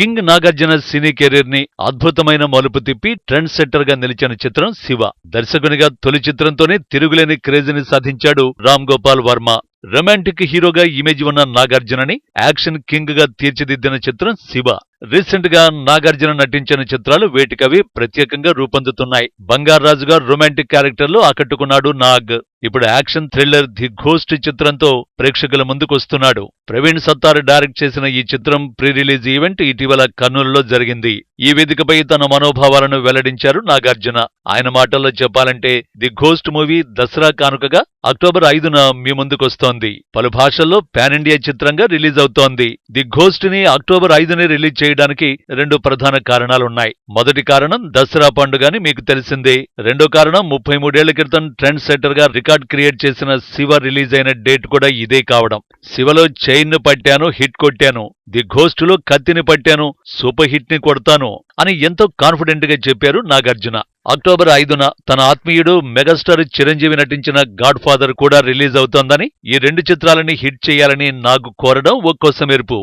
King Nagarjuna సినీ కెరీర్ని అద్భుతమైన మలుపు తిప్పి ట్రెండ్ సెట్టర్గా నిలిచిన చిత్రం శివ. దర్శకునిగా తొలి చిత్రంతోనే తిరుగులేని క్రేజ్ని సాధించాడు రామ్ గోపాల్ వర్మ. రొమాంటిక్ హీరోగా ఇమేజ్ ఉన్న నాగార్జునని యాక్షన్ కింగ్గా తీర్చిదిద్దిన చిత్రం శివ. రీసెంట్గా నాగార్జున నటించిన చిత్రాలు వేటికవి ప్రత్యేకంగా రూపొందుతున్నాయి. బంగారాజుగా రొమాంటిక్ క్యారెక్టర్లో ఆకట్టుకున్నాడు నాగ్. ఇప్పుడు యాక్షన్ థ్రిల్లర్ ది ఘోస్ట్ చిత్రంతో ప్రేక్షకుల ముందుకొస్తున్నాడు ప్రవీణ్ సత్తార్ డైరెక్ట్ చేసిన ఈ చిత్రం ప్రీ రిలీజ్ ఈవెంట్ ఇటీవల కర్నూలులో జరిగింది. ఈ వేదికపై తన మనోభావాలను వెల్లడించారు నాగార్జున. ఆయన మాటల్లో చెప్పాలంటే ది ఘోస్ట్ మూవీ దసరా కానుకగా అక్టోబర్ ఐదున మీ ముందుకొస్తోంది. పలు భాషల్లో పాన్ ఇండియా చిత్రంగా రిలీజ్ అవుతోంది. ది ఘోస్ట్ని అక్టోబర్ ఐదునే రిలీజ్ చేయడానికి రెండు ప్రధాన కారణాలున్నాయి. మొదటి కారణం దసరా పండుగని మీకు తెలిసిందే. రెండో కారణం ముప్పై మూడేళ్ళ క్రితం ట్రెండ్ సెట్టర్గా రికార్డ్ క్రియేట్ చేసిన శివ రిలీజ్ అయిన డేట్ కూడా ఇదే కావడం. శివలో చైన్ పట్టాను హిట్ కొట్టాను. ది గోస్ట్లో కత్తిని పట్టాను సూపర్ హిట్ని కొడతాను అని ఎంతో కాన్ఫిడెంట్గా చెప్పారు నాగార్జున. అక్టోబర్ ఐదున తన ఆత్మీయుడు మెగాస్టార్ చిరంజీవి నటించిన గాడ్ ఫాదర్ కూడా రిలీజ్ అవుతోందని ఈ రెండు చిత్రాలని హిట్ చేయాలని నాకు కోరడం ఓ కోసమెరుపు